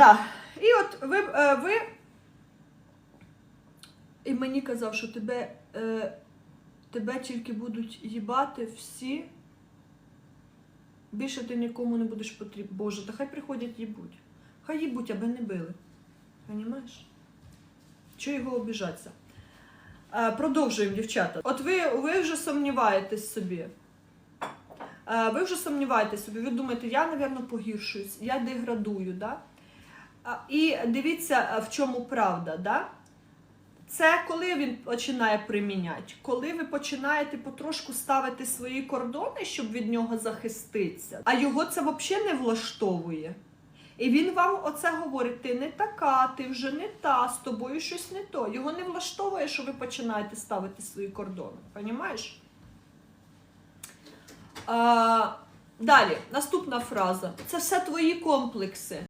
Да. І от ви, е, ви і мені казав, що тебе, е, тебе тільки будуть їбати всі. Більше ти нікому не будеш потрібен. Боже, та хай приходять їбуть. Хай їбуть, аби не били. Понімаєш? Чого його обіжатися? Е, продовжуємо, дівчата. От ви, ви вже сумніваєтесь собі. Е, ви вже сумніваєтесь собі, ви думаєте, я, напевно, погіршуюсь, я деградую, да? І дивіться, в чому правда, да? Це коли він починає приміняти, коли ви починаєте потрошку ставити свої кордони, щоб від нього захиститися, а його це взагалі не влаштовує. І він вам оце говорить: ти не така, ти вже не та, з тобою щось не то. Його не влаштовує, що ви починаєте ставити свої кордони. Понімаєш? Далі, наступна фраза. Це все твої комплекси.